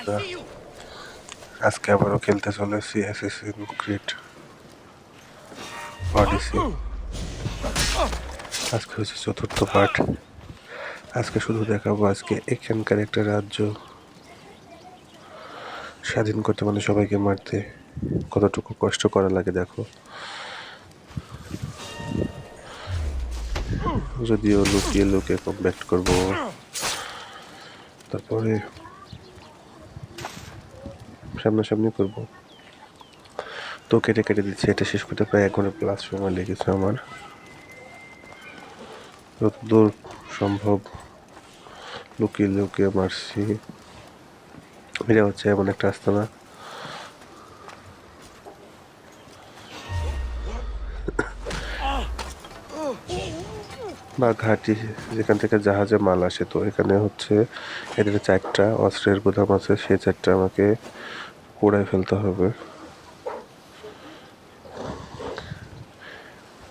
বন্ধুরা আজকে আবারও খেলতে চলেছি অ্যাসেসিন ক্রিড অডিসি আজকে হচ্ছে চতুর্থ পার্ট আজকে শুধু দেখাবো আজকে এখানকার একটা রাজ্য। স্বাধীন করতে মানে সবাইকে মারতে। কতটুকু কষ্ট করা লাগে দেখো। যদিও লুকিয়ে লুকিয়ে কমব্যাক্ট করব। তারপরে সামনাসামনি করব। তো কেটে কেটে দিচ্ছি, এটা শেষ করতে প্রায় এক ঘণ্টা প্লাস সময় লেগেছে আমার। যতদূর সম্ভব লুকিয়ে লুকিয়ে মারছি। এটা হচ্ছে এমন একটা আস্তানা। বা ঘাটি, যেখান থেকে জাহাজে মাল আসে। তো এখানে হচ্ছে, এদের চারটা অস্ত্রের গুদাম আছে, সেই চারটা আমাকে পোড়ায় ফেলতে হবে।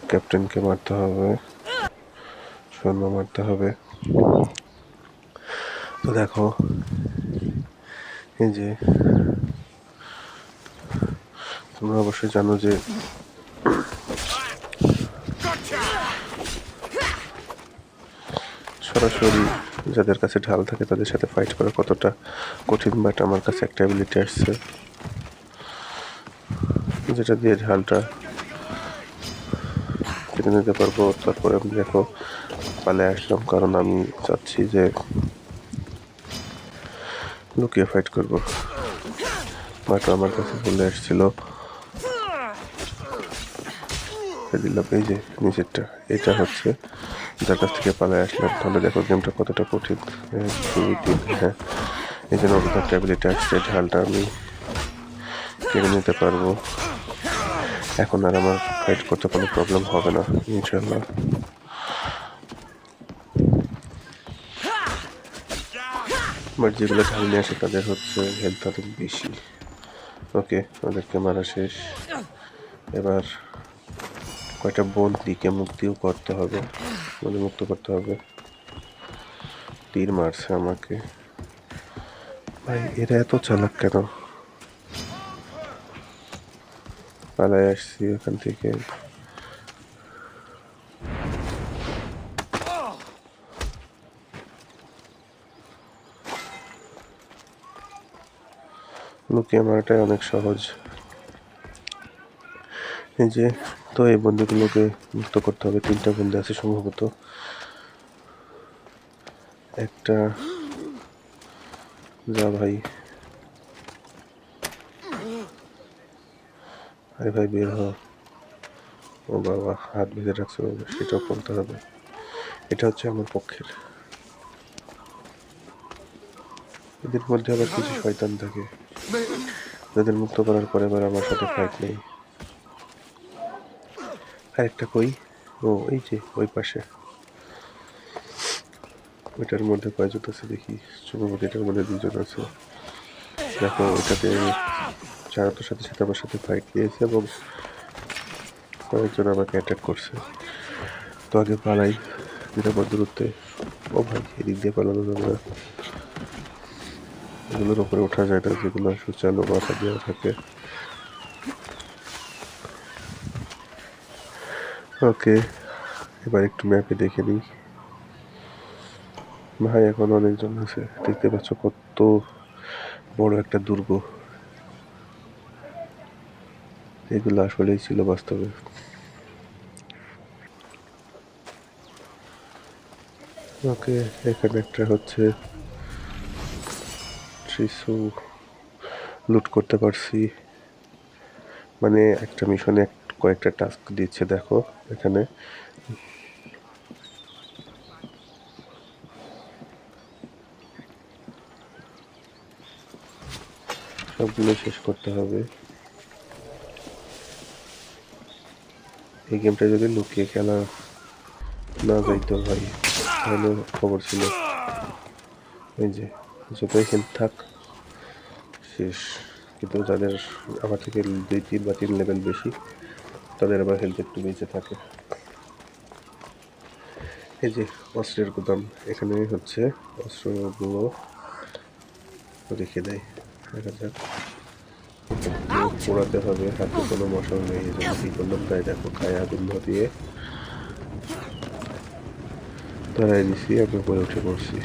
ক্যাপ্টেনকে মারতে হবে। সৈন্য মারতে হবে। তো দেখো, এই যে তোমরা অবশ্যই জানো যে সরাসরি যাদের কাছে ঢাল থাকে তাদের সাথে ফাইট করা কতটা কঠিন বাট আমার কাছে একটা অ্যাবিলিটি আসছে। যেটা দিয়ে ঢালটা কেটে নিতে পারব। তারপরে আমি দেখো পালে আসলাম, কারণ আমি চাচ্ছি যে লুকিয়ে ফাইট করব। বাট আমার কাছে চলে আসছিল দিলাম এই যে, নিচেরটা, এটা হচ্ছে যার কাছ থেকে পালায় আসলাম, তাহলে দেখো গেমটা কতটা কঠিন। তিন হ্যাঁ। এই জন্য অভিজ্ঞতা ট্যাবলেট আসছে ঢালটা আমি কেড়ে নিতে পারব। এখন আর আমার ফাইট করতে কোনো প্রবলেম হবে না ইনশাল্লাহ বাট যেগুলো ঢাল নিয়ে আসে, তাদের হচ্ছে হেলথ অনেক বেশি। ওকে ওদেরকে মারা শেষ। এবার কয়টা বন্দিকে মুক্তিও করতে হবে মানে মুক্ত করতে হবে। তীর মারছে আমাকে। ভাই, এরা এত চালাক কেন? পালায় আসছি ওখান থেকে। লুকিয়ে মারাটাই অনেক সহজ। এই যে এই বন্দিগুলোকে মুক্ত করতে হবে। তিনটা বন্দি আছে সম্ভবত। একটা যা ভাই। আরে ভাই, বের হ। ও বাবা, হাত বেঁধে রাখছে সেটাও খুলতে হবে। এটা হচ্ছে আমার পক্ষের। এদের মধ্যে আবার কিছু শয়তান থাকে। যাদের মুক্ত করার পরে এবার আমার সাথে ফাইট নেই। আরেকটা কই? ও, এই যে, ওই পাশে। ওইটার মধ্যে কয়জন আছে দেখি। সম্ভবত এটার মধ্যে দুজন আছে। দেখো ওটাতে চারটার সাথে সাথে আমার সাথে ফাইট দিয়েছে এবং কয়েকজন আমাকে অ্যাটাক করছে। তো আগে পালাই। নিরাপদ দূরত্বে ও ভাই, এদিক দিয়ে পালানো যাবে না। এগুলোর ওপরে ওঠা যায় না। যেগুলো সুচালো মাথা দেওয়া থাকে। ওকে, এবার একটু ম্যাপে দেখে নিই। ভাই, এখন অনেকজন আছে। দেখতে পাচ্ছ কত বড় একটা দুর্গ। এগুলো আসলেই ছিল বাস্তবে। ওকে, এখানে একটা হচ্ছে ট্রিসু লুট করতে পারছি। মানে একটা মিশনে কয়েকটা টাস্ক দিচ্ছে, দেখো, এখানে। সবগুলো শেষ করতে হবে। এই গেমটা যদি লুকিয়ে খেলা না যাইতো ভাই, তাহলে খবর ছিল। এই যে যতই হেলথ থাক, শেষ। কিন্তু যাদের আমার থেকে দুই তিন বা তিন লেভেল বেশি তাদের আবার হেলথ একটু বেঁচে থাকে। এই যে অস্ত্রের গুদাম এখানে হচ্ছে অস্ত্রগুলো। রেখে দেয় দেখা যাক। পোড়াতে হবে, হাতে কোনো মশলা নেই, এই জন্য কি করলাম তাই দেখো, খায় আগুন ধরিয়ে ধরাই দিছি, আমি উপরে উঠে পড়ছি।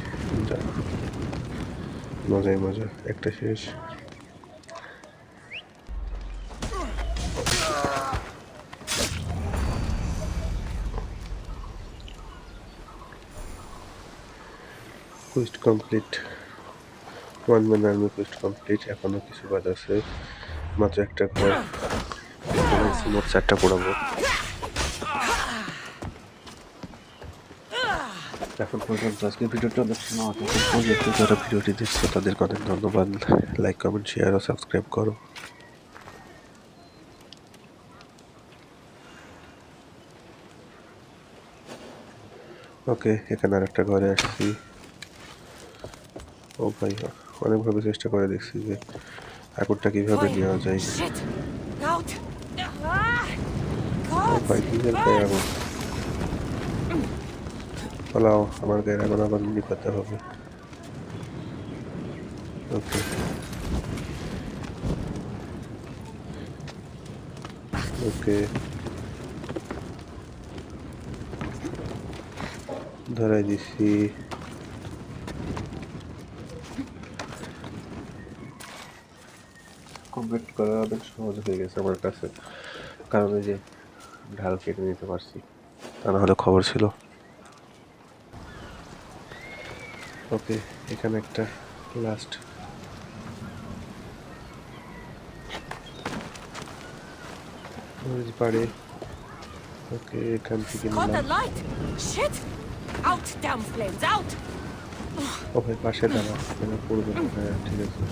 মজাই মজা, একটা শেষ। Quest complete one man army quest complete এখনও কিছু কাজ আছে। মাত্র একটা ঘর। মোট চারটা পোড়াবো। এখন পর্যন্ত আজকে ভিডিওটা অনেক পর্যন্ত যারা ভিডিওটি দেখছে তাদেরকে অনেক ধন্যবাদ। লাইক কমেন্ট শেয়ার ও সাবস্ক্রাইব করো। ওকে এখানে আর একটা ঘরে আসছি। ও ভাই অনেকভাবে চেষ্টা করে দেখছি যে আগুনটা কীভাবে নেওয়া যায়! ভাই নিজের গায়ে আগুন। পালাও আমার গায়ে আগুন আবার নিপাতে হবে। ওকে। ওকে। ধরাই দিছি। কমপ্লিট করা অনেক সহজ হয়ে গেছে আমার কাছে কারণ এই যে ঢাল কেটে নিতে পারছি তা না হলে খবর ছিল ওকে এখানে একটা লাস্ট পারে ওকে এখান থেকে Caught নিলাম the light! Shit! Out, damn flames! Out! ও ভাই পাশে দাঁড়া পড়বে হ্যাঁ ঠিক আছে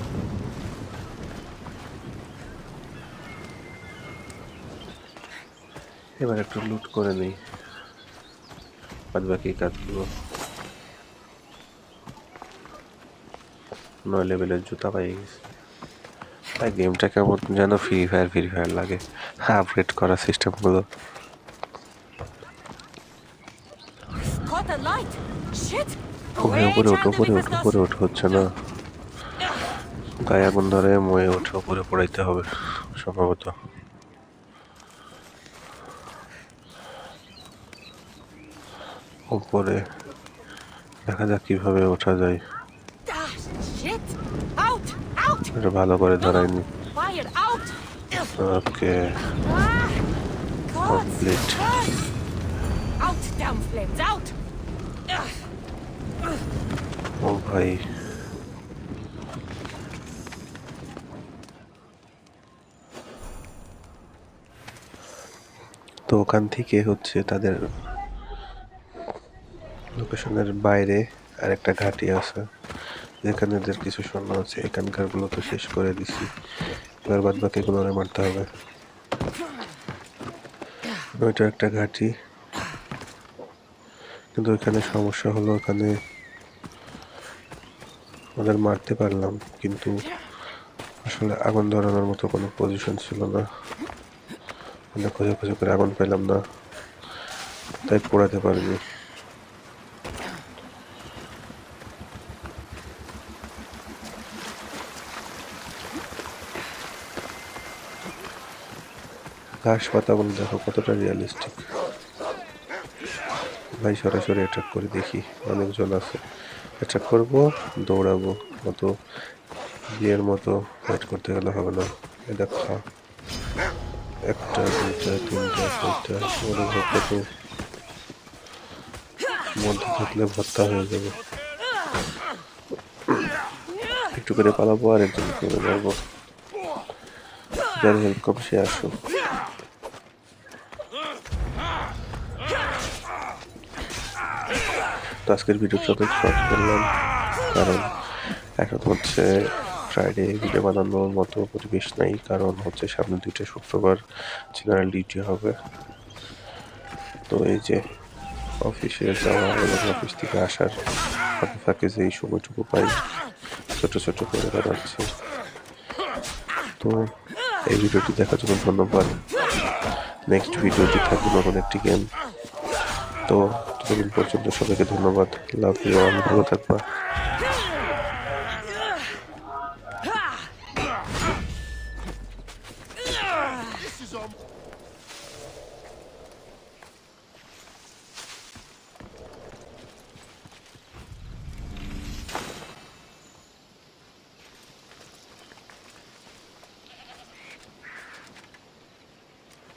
এবার একটু লুট করে নেই। বাদ বাকি কাজগুলো। নয় লেভেলের জুতা পাই গেছে। তাই গেমটা কেমন যেন ফ্রি ফায়ার ফ্রি ফায়ার লাগে। আপগ্রেড করার সিস্টেমগুলো! উপরে উপরে ওঠো উপরে ওঠো. উপরে ওঠো হচ্ছে না। গায়ে আগুন ধরে ময়ে উঠে উপরে পড়াইতে হবে সম্ভবত। উপরে। দেখা যাক কীভাবে ওঠা যায়। ভালো করে ধরায়নি ওকে। ও ভাই। তো ওখান থেকে হচ্ছে তাদের লোকেশনের বাইরে আরেকটা ঘাঁটি আছে। যেখানে এদের কিছু সৈন্য আছে। এখানকারগুলো তো শেষ করে দিছি। এবার বাদ বাকি গুলো মারতে হবে। ওইটা একটা ঘাঁটি। কিন্তু ওইখানে সমস্যা হলো, ওখানে ওদের মারতে পারলাম, কিন্তু আসলে আগুন ধরানোর মতো কোনো পজিশন ছিল না। আমরা খুঁজে খুঁজে করে আগুন পেলাম না। তাই পোড়াতে পারিনি। ঘাস পাতাগুলো দেখো, কতটা রিয়েলিস্টিক ভাই, সরাসরি অ্যাটাক করে দেখি, অনেকজন আছে। অ্যাটাক করব, দৌড়াবো মতো বিয়ের মতো ফাইট করতে গেলে হবে না। এ দেখা একটা, দুইটা, তিনটা, চারটা ওদের ভর্তা তো মধ্যে থাকলে ভর্তা হয়ে যাবে। একটু করে পালাবো আর একজন করে যাব যার হেল্প কম সে আসুক। তো আজকের ভিডিওটা অনেক শর্ট করলাম, কারণ এখন হচ্ছে ফ্রাইডে ভিডিও বানানোর মতো পরিবেশ নাই, কারণ হচ্ছে সামনে দুইটা শুক্রবার জেনারেল ডিউটি হবে। তো এই যে অফিসে যাওয়া এবং অফিস থেকে আসার ফাঁকে ফাঁকে যে এই সময়টুকু পাই, ছোট ছোট করে বেড়াচ্ছি তো এই ভিডিওটি দেখার জন্য ধন্যবাদ। নেক্সট ভিডিওটি থাকবে নতুন একটি গেম তো ততদিন পর্যন্ত সবাইকে ধন্যবাদ। লাভ ইউ আমি ভালো থাকবা। This is